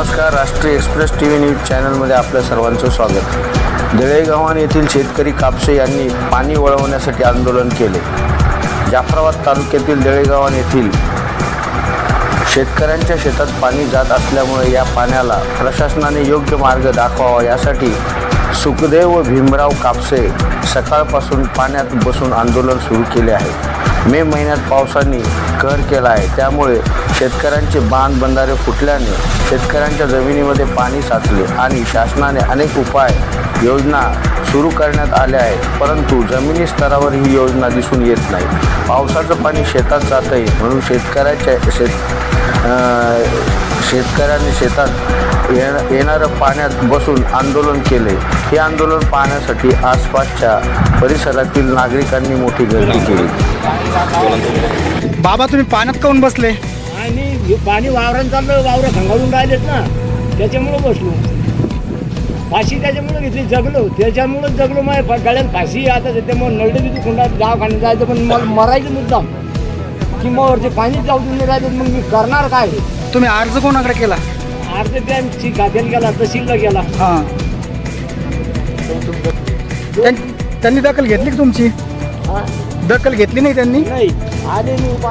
नमस्कार राष्ट्रीय express T V news चॅनलमध्ये आपल्या सर्वांचं स्वागत. दळेगावान येथील शेतकरी कापसे यांनी पाणी वळवण्यासाठी आंदोलन केले. जाफराबाद तालुक्यातील दळेगावान येथील शेतकऱ्यांच्या शेतात पाणी जात असल्यामुळे या पाण्याला प्रशासनाने योग्य मार्ग दाखवावा यासाठी सुखदेव व भीमराव कापसे सकाळपासून पाण्यात बसून आंदोलन सुरू केले आहे. मे महिन्यात पावसाने कहर केला आहे. त्यामुळे शेतकऱ्यांचे बांध बंधारे फुटल्याने शेतकऱ्यांच्या जमिनीमध्ये पाणी साचले आणि शासनाने अनेक उपाय योजना सुरू करण्यात आल्या आहेत. परंतु जमिनी स्तरावर ही योजना दिसून येत नाही. पावसाचं पाणी शेतात जात आहे म्हणून शेतकऱ्याच्या शेत शेतकऱ्यांनी शेतात येण येणारं पाण्यात बसून आंदोलन केले. हे आंदोलन पाहण्यासाठी आसपासच्या परिसरातील नागरिकांनी मोठी गर्दी केली. बाबा तुम्ही पाण्यात काऊन बसले? आणि हे पाणी वावरान चाललं वावरं खंगाळून राहिलेत ना. त्याच्यामुळं बसलो. फाशी त्याच्यामुळं घेतली जगलो. त्याच्यामुळं जगलो माझ्या गळ्यात फाशी आहे आता त्याच्यामुळे तिथे कुंडात दवाखान्यात जायचं पण मला मरायचं मुद्दाम. की मग वरचे पाणीच जाऊ देऊन राहिले मग मी करणार काय? तुम्ही अर्ज कोणाकडे केला? अर्धे त्यांची खात्यात गेला तहसीलला गेला. हां. त्यां- त्यांनी दखल घेतली का तुमची? हा? दखल घेतली नाही त्यांनी? नाही. आले मी